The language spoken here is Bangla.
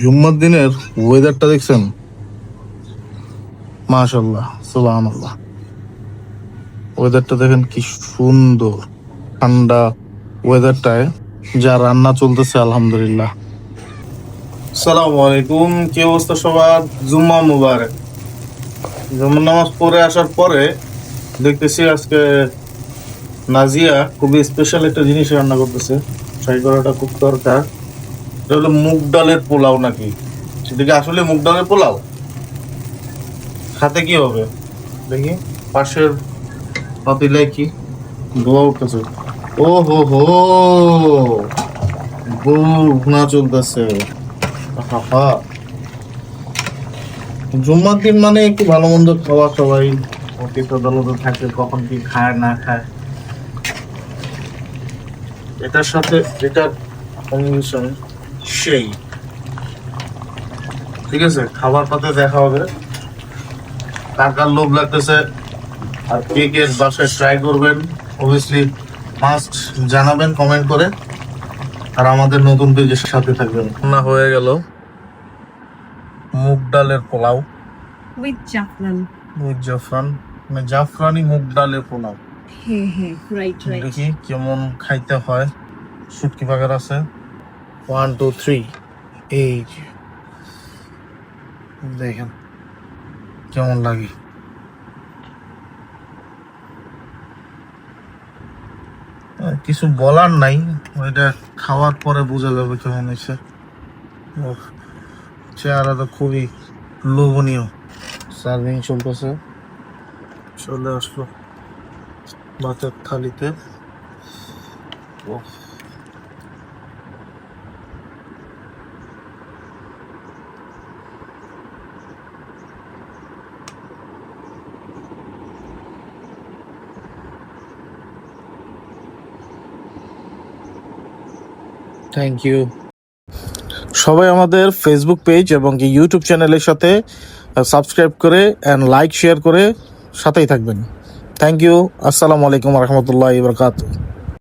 জুম্মার দিনের ওয়েদারটা দেখছেন? মাশাল্লাহ সুবাহ ওয়েদারটা দেখেন কি সুন্দর। ঠান্ডা ওয়েদারটায় যা রান্না চলতেছে, আলহামদুলিল্লাহ। সালাম আলাইকুম, কি অবস্থা সবার? জুম্মা মুবারক। জুম্মার নামাজ পড়ে আসার পরে দেখতেছি আজকে নাজিয়া খুবই স্পেশাল একটা জিনিস রান্না করতেছে। ট্রাই করাটা খুব দরকার। হলো মুগ ডালের পোলাও নাকি? আসলে মুগ ডালের পোলাও? খাতে কি হবে? দেখি, পাশের কি? ধোয়া উঠতেছে। ও হো! হো না চলতেছে। জুম্মার দিন মানে একটু ভালো মন্দ খাওয়া সবাই। অতীত আদালতে থাকে, কখন কি খায়, না খায়। এটার সাথে এটা কম্বিনেশন সেই। ঠিক আছে খাবার পাতে দেখা হবে। কার কার লোভ লাগতেছে আর কে কে বাসায় ট্রাই করবেন অবভিয়াসলি মাস্ট জানাবেন কমেন্ট করে। আর আমাদের নতুন পেজের সাথে থাকবেন। না হয়ে গেল। মুগ ডালের পোলাও। উইথ জাফরান। উইথ জাফরান। মানে জাফরানি মুগ ডালের পোলাও। হ্যাঁ হ্যাঁ রাইট রাইট দেখি কেমন খাইতে হয়। শুটকি বাগার আছে। ওয়ান টু থ্রি দেখেন, কেমন লাগে? কিছু বলার নাই ওইটা খাওয়ার পরে বোঝা যাবে কেমন হয়েছে। চেহারা তো খুবই লোভনীয়। সার্ভিং চলতেছে। চলে আসলো ভাতের থালিতে। উফ। থ্যাংক ইউ সবাই আমাদের ফেসবুক পেজ এবং ইউটিউব চ্যানেলের সাথে সাবস্ক্রাইব করে অ্যান্ড লাইক শেয়ার করে সাথেই থাকবেন। থ্যাংক ইউ আসসালামু আলাইকুম রহমতুল্লাহ বরকাত